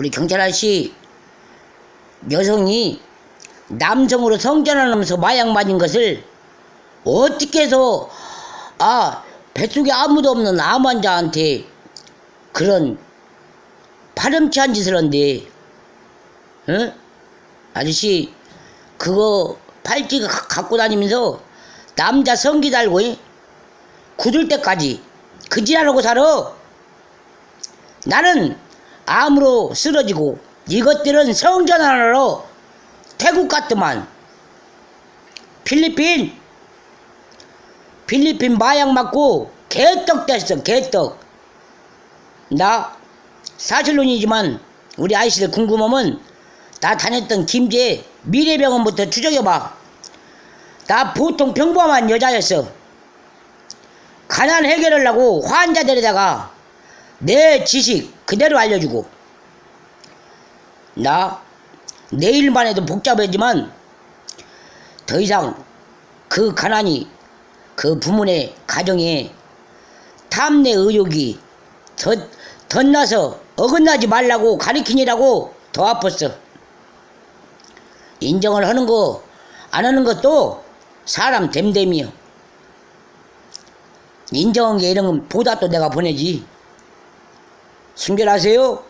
우리 경찰 아저씨 여성이 남성으로 성전하면서 마약 맞은 것을 어떻게 해서 아 뱃속에 아무도 없는 암 환자한테 그런 파렴치한 짓을 한데 응? 아저씨 그거 팔찌 가- 갖고 다니면서 남자 성기 달고 이? 굳을 때까지 그 지랄하고 살아 나는 암으로 쓰러지고 이것들은 성전하러 태국 갔더만. 필리핀. 필리핀 마약 맞고 개떡 됐어 개떡. 나 사실론이지만 우리 아이씨들 궁금하면 나 다녔던 김제 미래병원부터 추적해봐. 나 보통 평범한 여자였어. 가난 해결하려고 환자들에다가 내 지식 그대로 알려주고 나 내일만 해도 복잡하지만 더 이상 그 가난이 그 부모의 가정에 탐내 의욕이 덧, 덧나서 어긋나지 말라고 가리키니라고 더 아팠어. 인정을 하는 거, 안 하는 것도 사람 됨됨이요. 인정한 게 이런 건 보다 또 내가 보내지. 순결하세요.